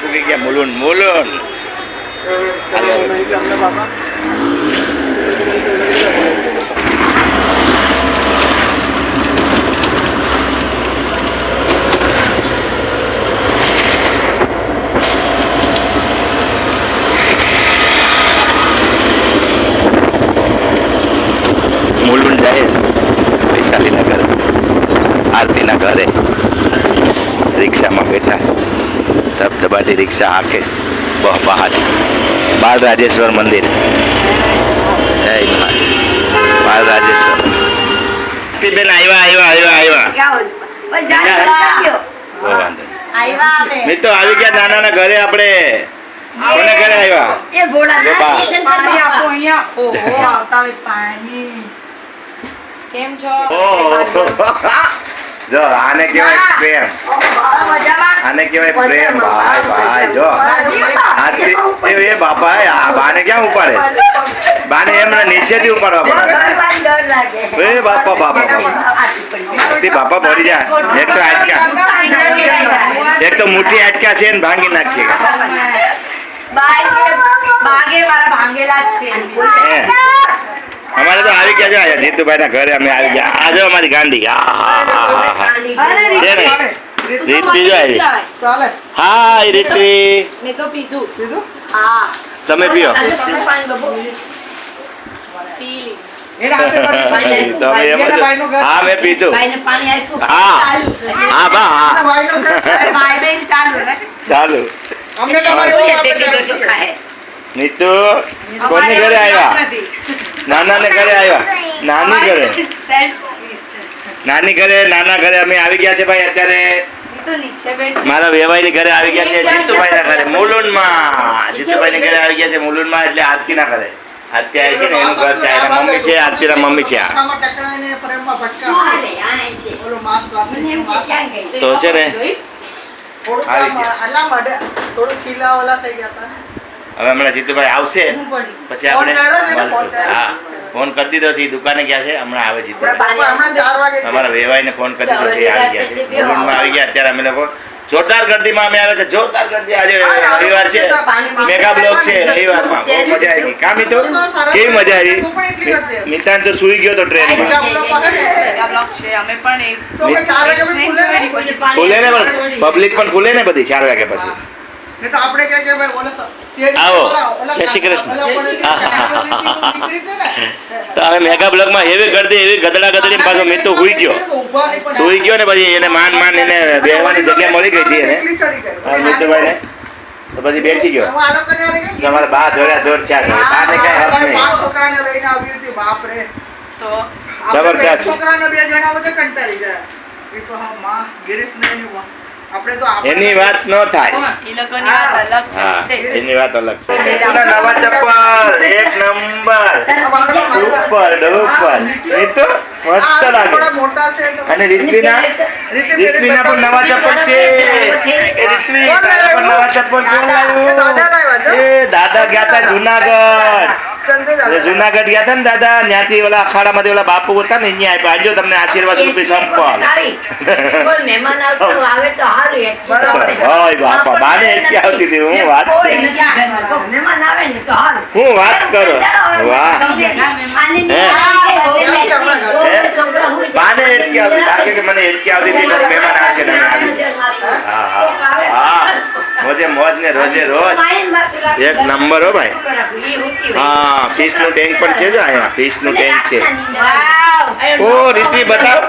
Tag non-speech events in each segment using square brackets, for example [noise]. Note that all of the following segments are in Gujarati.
પૂકી ગયા મુલુન મુલુન હાલો. મુલુન જાય છે વૈશાલીના ઘરે આરતીના ઘરે રિક્ષામાં બેઠા છે ધબધબાટી રિક્ષા હાકે. બહ પહાડ બાળ રાજેશ્વર મંદિર. જય બાળ રાજેશ્વર બેન આવ્યા આવ્યા આવ્યા આવ્યા મિત્રો આવી ગયા નાનાના ઘરે આપણે. કોને ઘરે આવ્યા જો પાણી આપો અહીંયા. ઓહો આવતા હોય પાણી. કેમ છો. જો આને કહેવાય પ્રેમ. આને કહેવાય પ્રેમ ભાઈ ભાઈ જો. એ એ બાપા આ બાને ક્યાં ઉપાડે? બાને એમને નીચેથી ઉપાડવા પડે. એ બાપા બાપા. તે બાપા ભરી જાય. એક તો આટકા એક તો મોટી આટકા છે ને ભાંગી નાખીએ. ભાગે મારા ભાંગેલા જ છે. અમારે તો આવી ગયા છે જીતુભાઈ ના ઘરે અમે આવી ગયા. આજે અમારી ગાંધી. હા? રીતિ તમે પીઓ. હા મેં પીધું. હા. ચાલુ. હા બા ચાલુ. અમને. નીતુ કોની ઘરે આવ્યા? નાના ને ઘરે આવ્યા? નાની ઘરે? નાની ઘરે નાના ઘરે અમે આવી ગયા છે ભાઈ અત્યારે. મારા વેવાઈ ઘરે આવી ગયા છે જીતુભાઈ ના ઘરે મુલુનમાં જીતુભાઈ ની ઘરે આવી ગયા છે મુલુનમાં એટલે આરતી ના ઘરે. આરતી આવી છે ને એનું ઘર છે એના મમ્મી છે આરતી ના મમ્મી છે. તો છે ને. આવી ગયા. થોડું ખીલા ઓલા થઈ ગયા હતા. હવે હમણાં જીતુભાઈ આવશે. પછી આપણે. હા. ફોન કરી દીધો છે એ દુકાને ગયા છે હમણાં આવે જીતુભાઈ. અમારા વેવાઈને ફોન કરી દીધો છે આવી ગયા છે. આવી ગયા અત્યારે અમે લોકો જોરદાર ગરદીમાં અમે આવે છે જોરદાર ગરદી આજે રવિવાર છે. મેગા બ્લોક છે રવિવારમાં. બહુ મજા આવી ગઈ. કામ તો કેવી મજા આવી? મિતાન તો સુઈ ગયો તો ટ્રેનમાં. ખુલે ને? પણ પબ્લિક પણ ખુલે ને બધી ચાર વાગ્યા પછી? આપણે કે ભાઈ આવો. જય શ્રી કૃષ્ણ. ને. [laughs] તો હવે મેગા બ્લોકમાં એવી ગરદી એવી ગદડા ગદડી પાછો મિતુ સૂઈ ગયો સૂઈ ગયો ને પછી એને માન માન એને બેહવાની જગ્યા મળી ગઈ હતી એને મિતુભાઈને તો પછી બેસી ગયો તમારે. બા દોડ્યા દોડ થયા છે બાને કઈ હક નહીં છોકરાને લઈને આવી હતી બાપ રે તો જબરદસ્ત. છોકરાને બે જણા વચ્ચે કંટાળી ગયા એ તો હા માં ગિરીશ ને એની માં. તો એની વાત ન થાય. હા એની વાત અલગ છે. નવા ચપ્પલ એક નંબર. Super duper. એ તો મસ્ત લાગે. અને રીતલીના રીતે પણ નવા ચપ્પલ છે. એ લાવ્યું? નવા ચપ્પલ કેવું એ દાદા લાવ્યું? એ દાદા ગયા હતા જુનાગઢ. જુનાગઢ ગયા હતા ને દાદા ત્યાંથી ઓલા અખાડામાંથી ઓલા બાપુ હતા ને અહીંયા આપ્યા. આજો તમને આશીર્વાદ રૂપી સંપલ મહેમાન આવતું આવે તો સારું એક બરાબર. હોય બાપા બાને એટલી આવતી હતી હું વાત છે મહેમાન આવે ને તો સારું હું વાત કરો. વાહ. બાને એટલી આવતી બાકી મને એટલી આવતી હતી મહેમાન હા હા. મોજે મોજ ને રોજે રોજ. એક નંબર હો ભાઈ. હા ફિશનું ટેન્ક પણ છે જો અહીંયા. ફિશનું ટેન્ક છે. ઓ રીતિ બતાવ.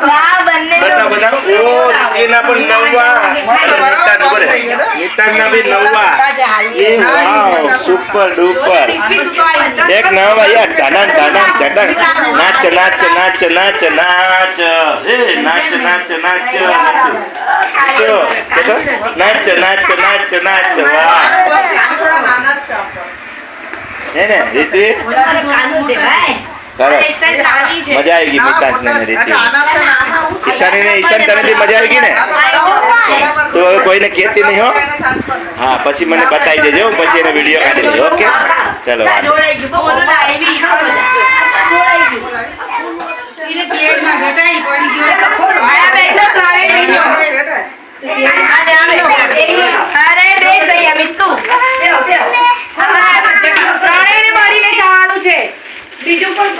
બતાવ બતાવ. ઓ રીતિના પણ નવા નીતાન ઉપર નીતાનના બી નવવા. એ વાવ સુપર ડુપર. એક નવા યાર ધડન ધડન ધડન નાચ નાચ નાચ નાચ નાચ. હે નાચ નાચ નાચ. નાચ નાચ નાચ નાચ નાચ. નાના જ છે આપણે. ને રીતિ સરસ મજા આવી ગઈ મોટા ને રીતિ. ઈશાની ને ઈશાન તને બી મજા આવી ગઈ ને તો હવે કોઈને કહેતી નહીં હો હા પછી મને બતાવી દેજો હું પછી એનો વીડિયો કાઢી લેજો ઓકે ચલો અરે બીજું પણ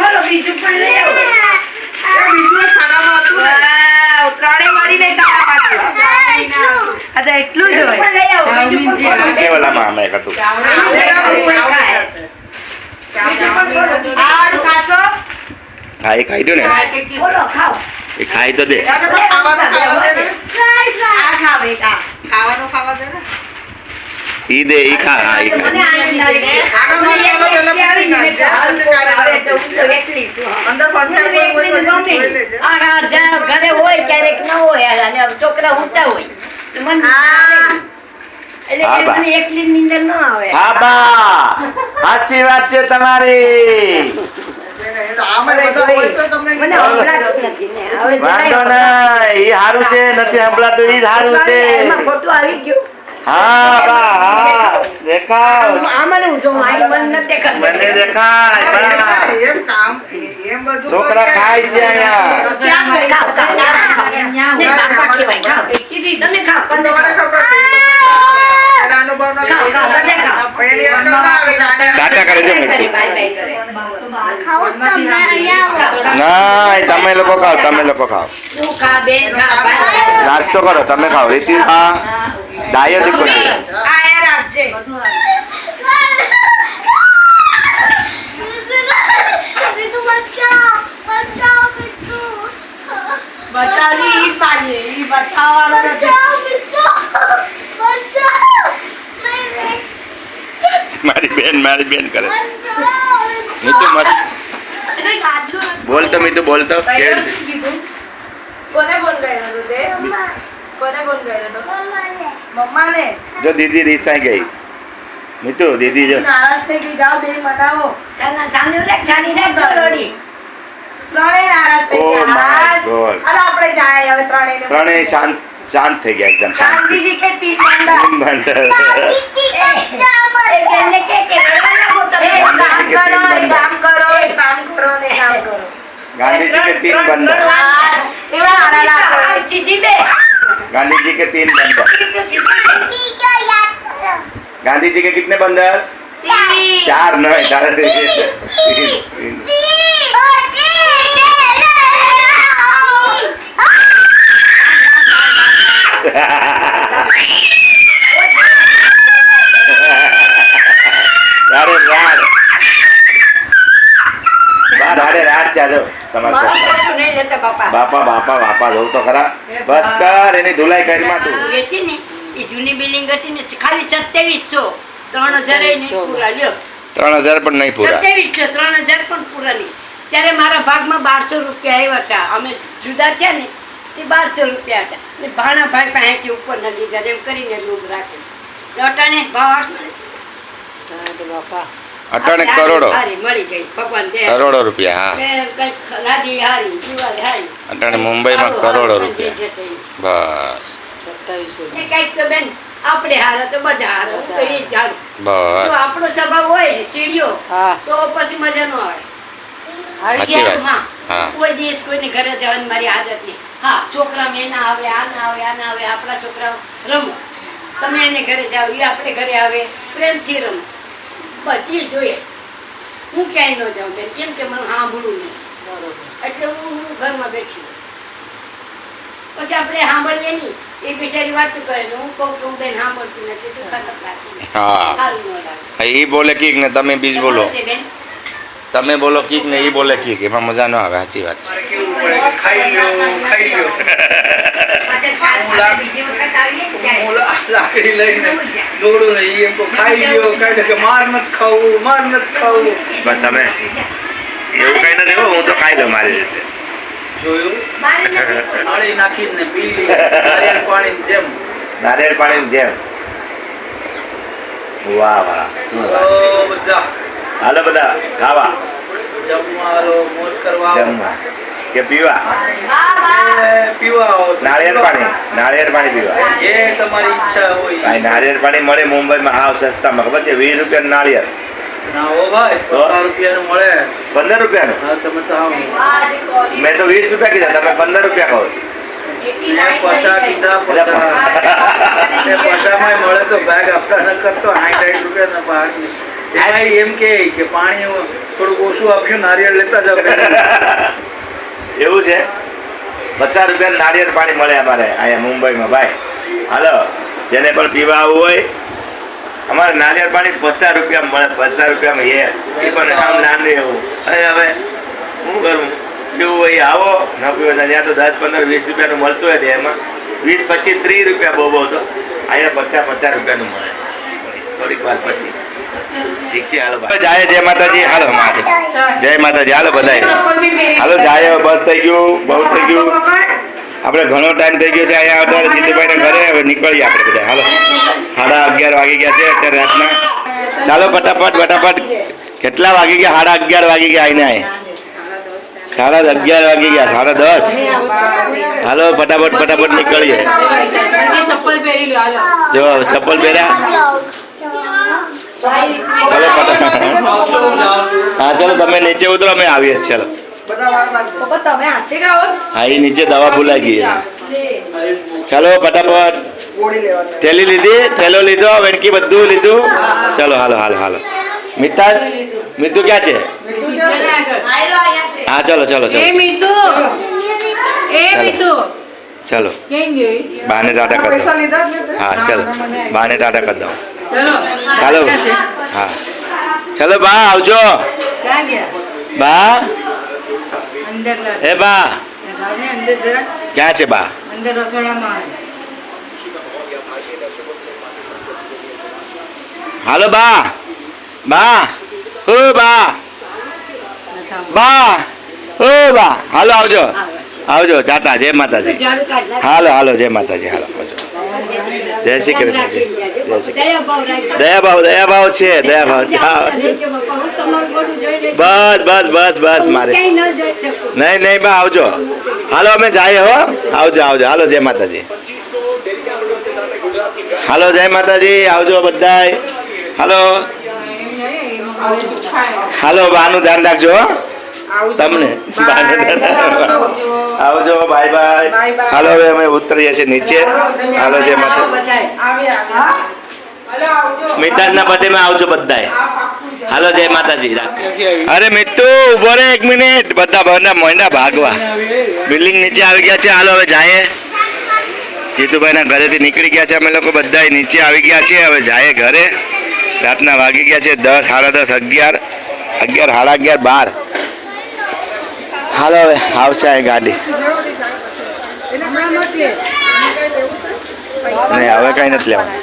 એટલું જ હોય બીજું પણ ખાઈ તો દે ખાવાનું ખાવા દે ને. આ ખાઓ એક આ. ખાવાનું ખાવા દે ને. ઈ ખા હા ઈ ખા આનંદ આવે છે. આગળ મને ચાલો, એકલી પેલા આવી ને પછી હાલ નાખજે. આવે તો હું તો એકલી અંદર ફરસાણ મને કોઈ હોય તો એકલીને જોઈ ગમે. લેજે. આ હા, જ્યાં ઘરે હોય ક્યારેક ન હોય અને છોકરા ઊંઘતા હોય. એટલે એકલી નીંદર ન આવે હા બા સાચી વાત છે તમારી એ ને વાંધો નહીં ઈ સારું છે નથી સંભળાતું ઈ સારું છે એમાં આવી ગયું હા બા હા. દેખાવ આમાં હું જોઉં અહીં મને નથી દેખાતું. મને દેખાય એમ કામ એમ બધું છોકરા ખાય છે અહીંયા. ક્યાં? ખાઓ, ખાઓ, ને બાપા. તમે તમારે ખબર લોકો ખાવ તમે લોકો ખાઓ તું ખા, બેન ખા, ભાઈ ખા. નાસ્તો કરો તમે ખાઓ રીતિ હા ડાયો દીકો છે આયા રાખજે. બચાવની ઈ પાડે ઈ બચાવવાનો નથી. મારી બેન મારી બેન કરે. મીતુ મસ્ત. બોલ તો મીતુ તો ભાઈએ કેળ કોને ફોન કર્યો હતો તે? કોને ફોન કર્યો તો મમ્માને જો દીદી રીસાઈ ગઈ મિત્રો દીદી જો નારાજ થઈ ગઈ જાઓ બે મનાવો સાના સામે રે ખાલી રે ગળોડી ત્રણે નારાજ થઈ ગયા અરે આપણે જાય હવે ત્રણે ત્રણે શાંત શાંત થઈ ગયા એકદમ શાંતિજી કે તીન બંદર ગાંધીજી કે તીન બંદર એવા હારા લાગો ચીજી બે गांधी जी के तीन बंदर गांधी जी के कितने बंदर चार न બાપા બાપા જોઉં તો ખરા. બસ કર એની ધુલાઈ કરી માં તું હતી ને. એ જૂની બિલ્ડિંગ હતી ને ખાલી સત્યાવીસો. ત્રણ હજાર પૂરા લ્યો. ત્રણ હજાર પણ નહીં પૂરા. સત્યાવીસો ત્રણ હજાર પણ પૂરા નહીં. ત્યારે મારા ભાગમાં બારસો રૂપિયા આવ્યા હતા. અમે જુદા થયા ને તે બારસો રૂપિયા હતા. ને ભાણા ભાઈ પાસેથી ઉપર નદી જયારે એમ કરીને રૂમ રાખે. અટાણે ભાવ આસમાને છે. બાપા અટાણે કરોડો. કરોડો રૂપિયા હા. અટાણે મુંબઈમાં કરોડો રૂપિયા. બસ. ને. કંઈક તો બેન આપણે હારો તો બધા હારો તો એ જ બસ. આપણો સ્વભાવ હોય છે ચીડિયો તો પછી મજા ન આવે. સાચી વાત. હા. હા. કોઈ દિવસ કોઈને ઘરે જવાની મારી આદત નહીં. હા છોકરા મેં ના આવે આ ના આવે આ ના આવે આપણા છોકરા રમો. તમે એને ઘરે જાઓ એ આપણે ઘરે આવે. પ્રેમથી રમો. એ જોઈએ. હું ક્યાંય ન જાઉં બેન કેમ કે મને સાંભળવું નહીં. એટલે હું હું ઘરમાં બેઠી પછી આપણે સાંભળીએ નહીં. એ બિચારી વાત કરે ને હું કહું કે હું બેન સાંભળતી નથી તો ખતમ લાગતી હા. એ બોલે કીક ને તમે બીજ બોલો. બેન. તમે બોલો કીક ને એ બોલે કીક. એમાં મજા ન આવે સાચી વાત છે. ખાઈ લ્યો ખાઈ લ્યો. [laughs] લાકડી લઈને દોડું ને એમ કહું, ખાઈ લ્યો ખાઈ કે માર નથી ખાવું માર નથી ખાવું પણ તમે એવું કઈ નથી હું તો ખાઈ લઉં મારી રીતે જોયું મારી નથી આળી નાખીને પી લી નારિયેળ પાણીની જેમ નારિયેળ જેમ વાહ વાહ બધા હાલો બધા ખાવા જમવા મોજ કરવા જમવા કે પીવા? તો નાળિયેર પાણી. નાળિયેર પાણી પીવા. જે તમારી ઈચ્છા હોય. નાળિયેર પાણી મળે મુંબઈમાં હાવ સસ્તામાં. ખબર છે? વીસ રૂપિયા નાળિયેર. ના હો ભાઈ પચાસ રૂપિયાનું મળે. પંદર રૂપિયાનું? તો મેં તો વીસ રૂપિયા કીધા. તમે પંદર રૂપિયા કહો છો. મળે તો બેગ આપણા ન કરતો. સાઠ સાઠ રૂપિયાના પાણી એમાં કે પાણી થોડુંક ઓછું આપ્યું નારિયેળ લેતા જાવ એવું છે? પચાસ રૂપિયા નાળિયેર પાણી મળે અમારે અહીંયા મુંબઈમાં, ભાઈ. હાલો, જેને પણ પીવા આવવું હોય, અમારે નાળિયેર પાણી પચાસ રૂપિયા મળે, પચાસ રૂપિયામાં એ એ પણ આમ નાનું એવું. અરે હવે શું કરું? પીવું હોય, આવો. ન પીવું ત્યાં તો દસ, પંદર, વીસ રૂપિયાનું મળતું હોય એમાં. વીસ, પચીસ, ત્રીસ રૂપિયા બહુ બહુ તો. અહીંયા પચાસ પચાસ રૂપિયાનું મળે. થોડીક વાર પછી. ઠીક છે હાલો જાય જય માતાજી. હાલો મહાદેવ. જય માતાજી. હાલો બધાય. હાલો જાય હવે બસ થઈ ગયું. બહુ થઈ ગયું. આપણે ઘણો ટાઈમ થઈ ગયો છે. અહીંયા અત્યારે જીતુભાઈને ઘરે. હવે નીકળીએ આપણે બધા. હાલો. સાડા અગિયાર વાગી ગયા છે અત્યારે રાતના. ચાલો ફટાફટ ફટાફટ. કેટલા વાગી ગયા? સાડા અગિયાર વાગી ગયા આઈને સાડા અગિયાર વાગી ગયા. સાડા દસ. હાલો ફટાફટ ફટાફટ નીકળીએ. ચપ્પલ પહેરી લો હાલો. જો ચપ્પલ પહેર્યા. હા ચલો તમે નીચે ઉતરો અમે આવીએ. ચાલો. હા એ નીચે દવા ભૂલાઈ ગઈ ચાલો ફટાફટ. થેલી લીધી થેલો લીધો વેણકી બધું લીધું. ચાલો હાલો હાલો હાલો. મિતાજ મિતુ ક્યાં છે? હા ચાલો ચાલો ચાલો. એ ચાલો. મીતુ. ચલો. કેમ બાને ટાટા કરી દો? હા ચાલો. બાને ટાટા કરી દો ચલો હા. ચાલો બા આવજો. બા. એ બા. ક્યાં છે બા? અંદર રસોડામાં હાલો બા. બા. ઓ બા. બા. ઓ બા. હાલો આવજો. આવજો જાતા જય માતાજી. હાલો હાલો જય માતાજી. હાલો આવજો. જય શ્રી કૃષ્ણ જય શ્રી દયા ભાવ રાખજો. દયા ભાવ છે દયા ભાવ છે હા. રહેજો બાપા. હું તમારું બધું જોઈ લઈશ. બસ બસ બસ બસ મારે. નહીં નહીં બા આવજો. હાલો અમે જઈએ હો. આવજો આવજો. હાલો જય માતાજી. હાલો જય માતાજી. આવજો બધાય. હાલો. હાલો બાનું ધ્યાન રાખજો હો. તમને. આવજો. Bye bye. હાલો હવે અમે ઉતરીએ છીએ નીચે. હાલો જય માતા. આવ્યા હલો આવજો. મિતાજના બર્થડેમાં આવજો બધાય. હાલો જય માતાજી અરે મિત્તુ ઊભો રે એક મિનિટ. બધા બધા મોંડા ભાગવા. બિલ્ડિંગ નીચે આવી ગયા છે. હાલો હવે જાય જીતુભાઈના ઘરેથી નીકળી ગયા છે. અમે લોકો બધા નીચે આવી ગયા છીએ. હવે જાય ઘરે. રાતના વાગી ગયા છે. દસ સાડા દસ અગિયાર. અગિયાર સાડા અગિયાર બાર. હાલો, હવે આવશે આ ગાડી. નહીં, હવે કઈ નથી લેવાનું.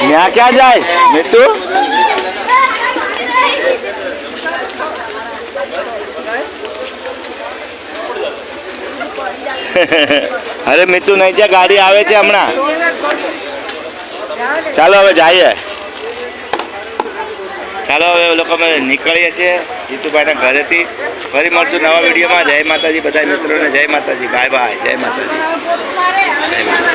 ત્યાં ક્યાં જાય મિત્તુ [laughs] અરે મિત્તુ નહીં છે ગાડી આવે છે હમણાં. ચાલો હવે જઈએ. ચાલો હવે લોકો અમે નીકળીએ છીએ જીતુભાઈના ઘરેથી. ફરી મળશું નવા વિડીયોમાં. જય માતાજી બધા મિત્રોને. જય માતાજી. Bye bye. જય માતાજી. જય માતાજી.